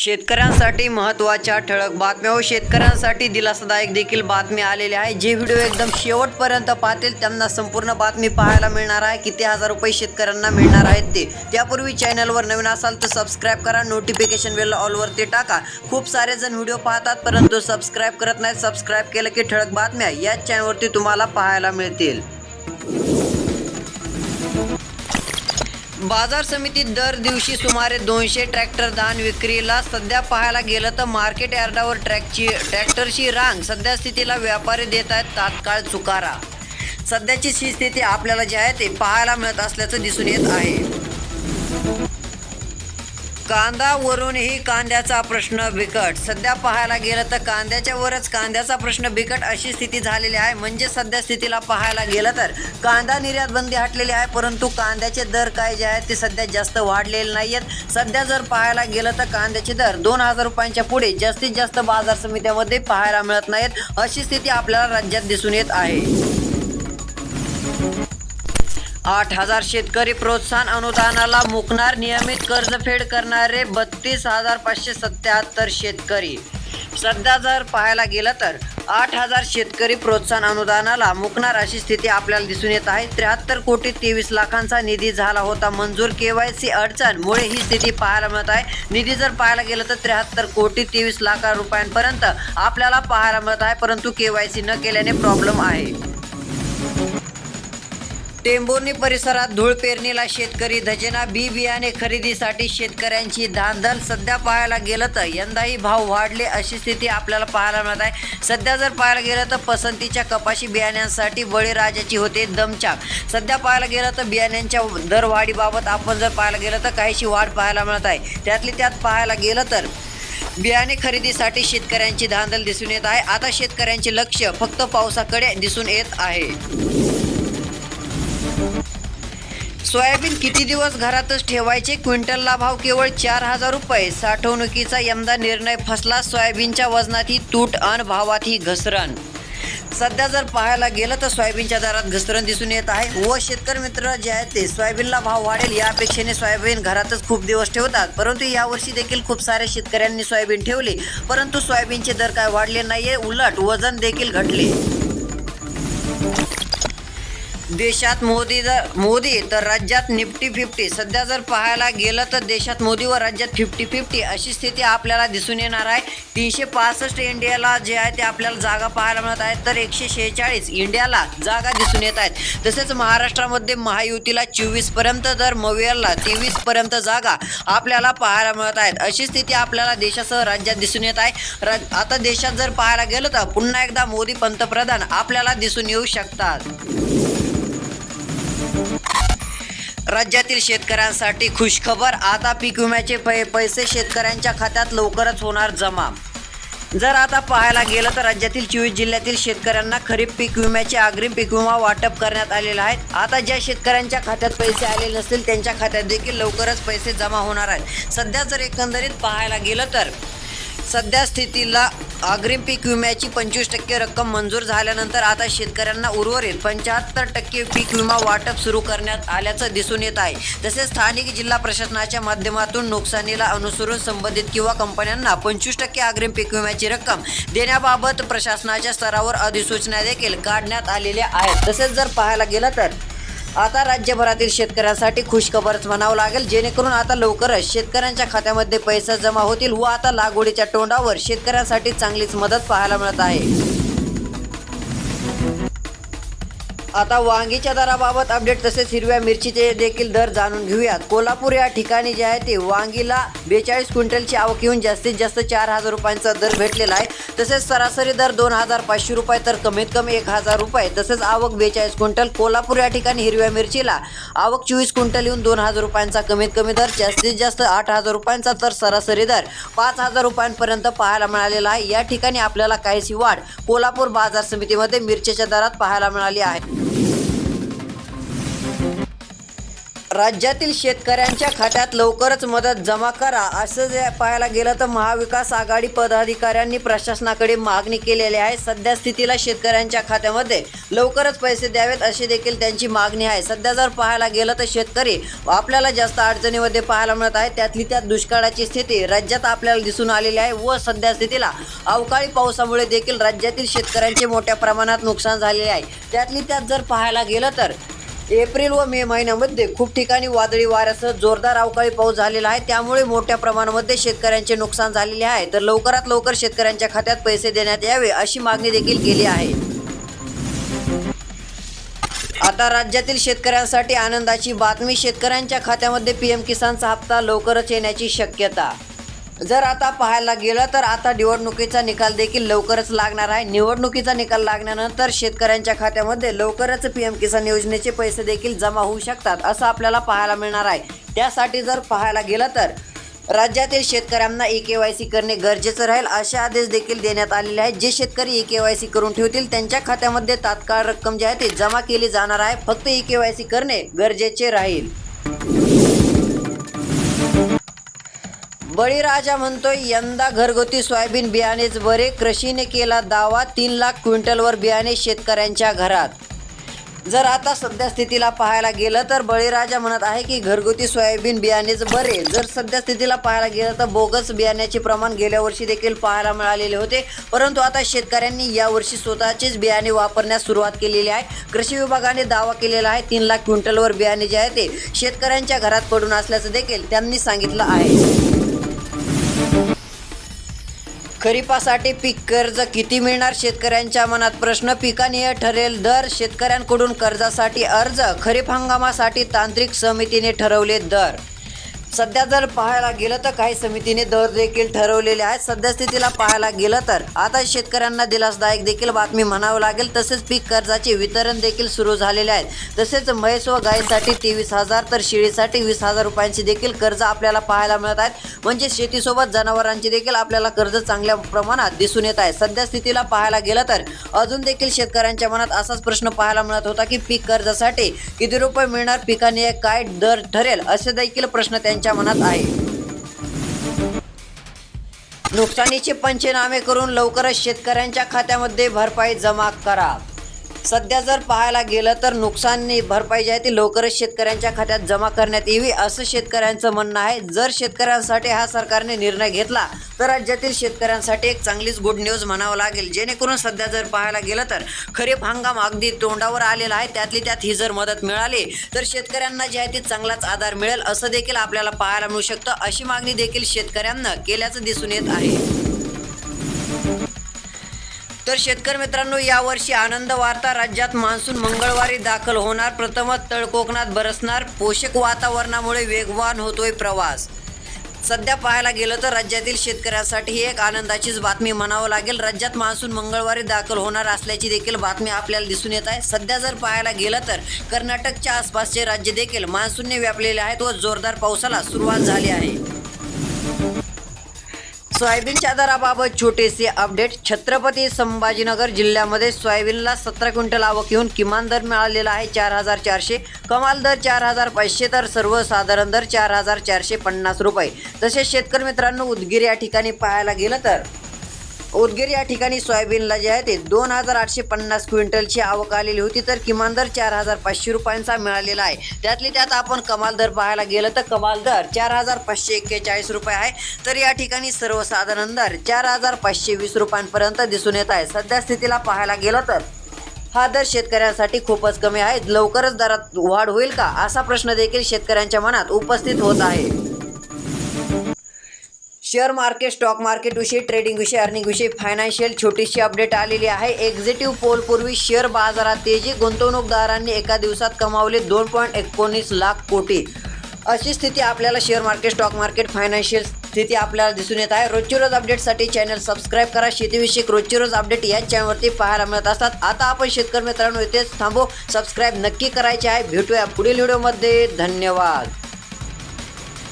शेतकऱ्यांसाठी महत्त्वाच्या ठळक बातम्या व शेतकऱ्यांसाठी दिलासादायक देखील बातमी आलेली आहे. जे व्हिडिओ एकदम शेवटपर्यंत पाहतील त्यांना संपूर्ण बातमी पाहायला मिळणार आहे. किती हजार रुपये शेतकऱ्यांना मिळणार आहेत ते. त्यापूर्वी चॅनलवर नवीन असाल तर सबस्क्राईब करा नोटिफिकेशन बेल ऑलवरती टाका. खूप सारे जण व्हिडिओ पाहतात परंतु सबस्क्राईब करत नाहीत. सबस्क्राईब केलं की ठळक बातम्या याच चॅनलवरती तुम्हाला पाहायला मिळतील. बाजार समितीत दर दिवशी सुमारे दोनशे ट्रॅक्टर धान विक्रीला सध्या पाहायला गेलं तर मार्केट यार्डावर ट्रॅकची ट्रॅक्टरची रांग सध्या स्थितीला व्यापारी देत आहेत तात्काळ चुकारा. सध्याची ही स्थिती आपल्याला जी आहे ते पाहायला मिळत असल्याचं दिसून येत आहे. कांदावरूनही कांद्याचा प्रश्न बिकट. सध्या पाहायला गेलं तर कांद्याच्या वरच कांद्याचा प्रश्न बिकट अशी स्थिती झालेली आहे. म्हणजे सध्या स्थितीला पाहायला गेलं तर कांदा निर्यात बंदी हटलेली आहे परंतु कांद्याचे दर काय जे आहेत ते सध्या जास्त वाढलेले नाही आहेत सध्या जर पाहायला गेलं तर कांद्याचे दर दोन हजार रुपयांच्या पुढे जास्तीत जास्त बाजार समित्यामध्ये पाहायला मिळत नाहीत. अशी स्थिती आपल्याला राज्यात दिसून येत आहे. आठ हजार शेतकरी प्रोत्साहन अनुदानाला मुकणार नियमित कर्जफेड करणारे बत्तीस हजार पाचशे सत्याहत्तर शेतकरी. सध्या जर पाहायला गेलं तर आठ हजार शेतकरी प्रोत्साहन अनुदानाला मुकणार अशी स्थिती आपल्याला दिसून येत आहे. त्र्याहत्तर कोटी तेवीस लाखांचा निधी झाला होता मंजूर. के वाय सी अडचणमुळे ही स्थिती पाहायला मिळत आहे. निधी जर पाहायला गेलं तर त्र्याहत्तर कोटी तेवीस लाख रुपयांपर्यंत आपल्याला पाहायला मिळत आहे परंतु के वाय सी न केल्याने प्रॉब्लेम आहे. टेंभुर्णी परिसरात धूळ पेरणीला शेतकरी धजेना बी बियाणे खरेदीसाठी शेतकऱ्यांची धांदल सध्या पाहायला गेलं तर यंदाही भाव वाढले अशी स्थिती आपल्याला पाहायला मिळत आहे. सध्या जर पाहायला गेलं तर पसंतीच्या कपाशी बियाण्यांसाठी बळीराजाची होते दमछाक. सध्या पाहायला गेलं तर बियाण्यांच्या दरवाढीबाबत आपण जर पाहायला गेलं तर काहीशी वाढ पाहायला मिळत आहे. त्यातली त्यात पाहायला गेलं तर बियाणे खरेदीसाठी शेतकऱ्यांची धांदल दिसून येत आहे. आता शेतकऱ्यांचे लक्ष फक्त पावसाकडे दिसून येत आहे. सोयाबीन किती दिवस घरातच ठेवायचे? क्विंटलला भाव केवळ चार हजार रुपये. साठवणुकीचा यंदा निर्णय फसला. सोयाबीनच्या वजनात ही तूट अन भावात ही घसरण. सध्या जर पाहायला गेलं तर सोयाबीनच्या दरात घसरण दिसून येत आहे. व शेतकरी मित्र जे आहेत ते सोयाबीनला भाव वाढेल या अपेक्षेने सोयाबीन घरातच खूप दिवस ठेवतात. परंतु यावर्षी देखील खूप साऱ्या शेतकऱ्यांनी सोयाबीन ठेवले. परंतु सोयाबीनचे दर काय वाढले नाहीये? उलट वजन देखील घटले. देशात मोदी जर मोदी तर राज्यात निफ्टी फिफ्टी. सध्या जर पाहायला गेलं तर देशात मोदी व राज्यात फिफ्टी फिफ्टी अशी स्थिती आपल्याला दिसून येणार आहे. तीनशे पासष्ट इंडियाला जे आहे ते आपल्याला जागा पाहायला मिळत आहेत तर एकशे शेहेचाळीस इंडियाला जागा दिसून येत आहेत. तसेच महाराष्ट्रामध्ये महायुतीला चोवीसपर्यंत तर मवियलला तेवीसपर्यंत जागा आपल्याला पाहायला मिळत आहेत. अशी स्थिती आपल्याला देशासह राज्यात दिसून येत आहे. रा आता देशात जर पाहायला गेलं तर पुन्हा एकदा मोदी पंतप्रधान आपल्याला दिसून येऊ शकतात. राज्यातील शेतकऱ्यांसाठी खुशखबर आता पीक विम्याचे पै पैसे शेतकऱ्यांच्या खात्यात लवकरच होणार जमा. जर आता पाहायला गेलं तर राज्यातील चोवीस जिल्ह्यातील शेतकऱ्यांना खरीप पीक विम्याचे अग्रिम पीक विमा वाटप करण्यात आलेला आहे. आता ज्या शेतकऱ्यांच्या खात्यात पैसे आलेले नसतील त्यांच्या खात्यात देखील लवकरच पैसे जमा होणार आहेत. सध्या जर एकंदरीत पाहायला गेलं तर सध्या स्थितीला अग्रिम पीक विम्याची पंचवीस टक्के रक्कम मंजूर झाल्यानंतर आता शेतकऱ्यांना उर्वरित पंच्याहत्तर टक्के पीक विमा वाटप सुरू करण्यात आल्याचं दिसून येत आहे. तसेच स्थानिक जिल्हा प्रशासनाच्या माध्यमातून नुकसानीला अनुसरून संबंधित किंवा कंपन्यांना पंचवीस टक्के अग्रिम पीक विम्याची रक्कम देण्याबाबत प्रशासनाच्या स्तरावर अधिसूचना देखील काढण्यात आलेल्या आहेत. तसेच जर पाहायला गेलं तर आता राज्यभरातील शेतकऱ्यांसाठी खुशखबरच म्हणावं लागेल. जेणेकरून आता लवकरच शेतकऱ्यांच्या खात्यामध्ये पैसे जमा होतील व आता लागवडीच्या तोंडावर शेतकऱ्यांसाठी चांगलीच मदत पाहायला मिळत आहे. आता वांगीच्या दराबाबत अपडेट तसेच हिरव्या मिरचीचे देखील दर जाणून घेऊयात. कोल्हापूर या ठिकाणी जे आहे ते वांगीला बेचाळीस क्विंटलची आवक येऊन जास्तीत जास्त चार हजार रुपयांचा दर भेटलेला आहे. तसेच सरासरी दर दोन हजार पाचशे रुपये तर कमीत कमी एक हजार रुपये. तसेच आवक बेचाळीस क्विंटल. कोल्हापूर या ठिकाणी हिरव्या मिरचीला आवक चोवीस क्विंटल येऊन दोन हजार रुपयांचा कमीत कमी दर जास्तीत जास्त आठ हजार रुपयांचा तर सरासरी दर पाच हजार रुपयांपर्यंत पाहायला मिळालेला आहे. या ठिकाणी आपल्याला काहीशी वाढ कोल्हापूर बाजार समितीमध्ये मिरचीच्या दरात पाहायला मिळाली आहे. राज्यातील शेतकऱ्यांच्या खात्यात लवकरच मदत जमा करा असं जे पाहायला गेलं तर महाविकास आघाडी पदाधिकाऱ्यांनी प्रशासनाकडे मागणी केलेली आहे. सध्या स्थितीला शेतकऱ्यांच्या खात्यामध्ये लवकरच पैसे द्यावेत अशी देखील त्यांची मागणी आहे. सध्या जर पाहायला गेलं तर शेतकरी आपल्याला जास्त अडचणीमध्ये पाहायला मिळत आहे. त्यातली त्यात दुष्काळाची स्थिती राज्यात आपल्याला दिसून आलेली आहे व सध्या स्थितीला अवकाळी पावसामुळे देखील राज्यातील शेतकऱ्यांचे मोठ्या प्रमाणात नुकसान झालेले आहे. त्यातली त्यात जर पाहायला गेलं तर एप्रिल व मे महिन्यामध्ये खूप ठिकाणी वादळी वाऱ्यासह जोरदार अवकाळी पाऊस झालेला आहे. त्यामुळे मोठ्या प्रमाणामध्ये शेतकऱ्यांचे नुकसान झालेले आहे. तर लवकरात लवकर शेतकऱ्यांच्या खात्यात पैसे देण्यात यावे अशी मागणी देखील केली आहे. आता राज्यातील शेतकऱ्यांसाठी आनंदाची बातमी शेतकऱ्यांच्या खात्यामध्ये पीएम किसानचा हप्ता लवकरच येण्याची शक्यता जर आता पाहायला गेलं तर आता निवडणुकीचा निकाल देखील लवकरच लागणार आहे. निवडणुकीचा निकाल लागल्यानंतर शेतकऱ्यांच्या खात्यामध्ये लवकरच पी एम किसान योजनेचे पैसे देखील जमा होऊ शकतात असं आपल्याला पाहायला मिळणार आहे. त्यासाठी जर पाहायला गेलं तर राज्यातील शेतकऱ्यांना ई के वाय सी करणे गरजेचं राहील असे आदेश देखील देण्यात आलेले आहेत. जे शेतकरी ई के वाय सी करून ठेवतील त्यांच्या खात्यामध्ये तात्काळ रक्कम जी आहे ती जमा केली जाणार आहे. फक्त ई के वाय सी करणे गरजेचे राहील. बळीराजा म्हणतोय यंदा घरगुती सोयाबीन बियाणेच बरे. कृषीने केला दावा तीन लाख क्विंटलवर बियाणे शेतकऱ्यांच्या घरात. जर आता सध्या स्थितीला पाहायला गेलं तर बळीराजा म्हणत आहे की घरगुती सोयाबीन बियाणेच बरे. जर सध्या स्थितीला पाहायला गेलं तर बोगस बियाण्याचे प्रमाण गेल्या वर्षी देखील पाहायला मिळालेले होते. परंतु आता शेतकऱ्यांनी यावर्षी स्वतःचेच बियाणे वापरण्यास सुरुवात केलेली आहे. कृषी विभागाने दावा केलेला आहे तीन लाख क्विंटलवर बियाणे जे आहे ते शेतकऱ्यांच्या घरात पडून असल्याचं देखील त्यांनी सांगितलं आहे. खरीपासाठी पीक कर्ज किती मिळणार? शेतकऱ्यांच्या मनात प्रश्न. पिकानीय ठरेल दर. शेतकऱ्यांकडून कर्जासाठी अर्ज. खरीप हंगामासाठी तांत्रिक समितीने ठरवले दर. सध्या जर पाहायला गेलं तर काही समितीने दर देखील ठरवलेले आहेत. सध्या स्थितीला पाहायला गेलं तर. आता शेतकऱ्यांना दिलासदायक देखील बातमी म्हणावं लागेल. तसेच पीक कर्जाचे वितरण देखील सुरू झालेले आहेत. तसेच म्हैस व गायीसाठी तेवीस हजार तर शेळीसाठी वीस हजार रुपयांची देखील कर्ज आपल्याला पाहायला मिळत आहेत. म्हणजे शेतीसोबत जनावरांची देखील आपल्याला कर्ज चांगल्या प्रमाणात दिसून येत आहे. सध्या स्थितीला पाहायला गेलं तर अजून देखील शेतकऱ्यांच्या मनात असाच प्रश्न पाहायला मिळत होता की पीक कर्जासाठी किती रुपये मिळणार? पिकाने काय दर ठरेल? असे देखील प्रश्न त्यांच्या मनात आहे. नुकसानीचे पंचनामे करून लवकरच शेतकऱ्यांच्या खात्यामध्ये भरपाई जमा करा. सध्या जर पाहायला गेलं तर नुकसानी भरपाई जी आहे ती लवकरच शेतकऱ्यांच्या खात्यात जमा करण्यात यावी असं शेतकऱ्यांचं म्हणणं आहे. जर शेतकऱ्यांसाठी हा सरकारने निर्णय घेतला तर राज्यातील शेतकऱ्यांसाठी एक चांगलीच गुड न्यूज म्हणावं लागेल. जेणेकरून सध्या जर पाहायला गेलं तर खरीप हंगाम अगदी तोंडावर आलेला आहे. त्यातली त्यात ही जर मदत मिळाली तर शेतकऱ्यांना जी आहे ती चांगलाच आधार मिळेल असं देखील आपल्याला पाहायला मिळू शकतं. अशी मागणी देखील शेतकऱ्यांना केल्याचं दिसून येत आहे. तर शेतकरी मित्रांनो यावर्षी आनंद वार्ता. राज्यात मान्सून मंगळवारी दाखल होणार. प्रथमच तळकोकणात बरसणार. पोषक वातावरणामुळे वेगवान होतोय प्रवास. सध्या पाहायला गेलं तर राज्यातील शेतकऱ्यांसाठी ही एक आनंदाचीच बातमी म्हणावं लागेल. राज्यात मान्सून मंगळवारी दाखल होणार असल्याची देखील बातमी आपल्याला दिसून येत आहे. सध्या जर पाहायला गेलं तर कर्नाटकच्या आसपासचे राज्य देखील मान्सूनने व्यापलेले आहेत व जोरदार पावसाला सुरुवात झाली आहे. सोयाबीनच्या दराबाबत छोटेसे अपडेट. छत्रपती संभाजीनगर जिल्ह्यामध्ये सोयाबीनला सतरा क्विंटल आवक येऊन किमान दर मिळालेला आहे चार हजार चारशे. कमाल दर चार हजार पाचशे तर सर्वसाधारण दर चार हजार चारशे पन्नास रुपये. तसेच शेतकरी मित्रांनो उदगीर या ठिकाणी पाहायला गेलं तर उदगीर या ठिकाणी सोयाबीनला जे आहे ते दोन हजार आठशे पन्नास क्विंटलची आवक आलेली होती तर किमान दर चार हजार पाचशे रुपयांचा मिळालेला आहे. त्यातली त्यात आपण कमाल दर पाहायला गेलं तर कमाल दर चार हजार पाचशे एक्केचाळीस रुपये आहे. तर या ठिकाणी सर्वसाधारण दर चार हजार पाचशे वीस रुपयांपर्यंत दिसून येत आहे. सध्या स्थितीला पाहायला गेलं तर हा दर शेतकऱ्यांसाठी खूपच कमी आहे. लवकरच दरात वाढ होईल का? असा प्रश्न देखील शेतकऱ्यांच्या मनात उपस्थित होत आहे. शेअर मार्केट स्टॉक मार्केट विषयी ट्रेडिंग विषयी अर्निंग विषयी फायनान्शियल छोटीशी अपडेट आलेली आहे. एक्झिटिव्ह पोलपूर्वी शेअर बाजारात तेजी गुंतवणूकदारांनी एका दिवसात कमावले दोन पॉईंट एकोणीस लाख कोटी. अशी स्थिती आपल्याला share market stock market financial स्थिती आपल्याला दिसून येत आहे. रोजची रोज अपडेटसाठी चॅनल सबस्क्राईब करा. शेतीविषयक रोजची रोज अपडेट याच चॅनलवरती पाहायला मिळत असतात. आता आपण शेतकरी मित्रांनो इथेच थांबू. सबस्क्राईब नक्की करायचे आहे. भेटूया पुढील व्हिडिओमध्ये. धन्यवाद.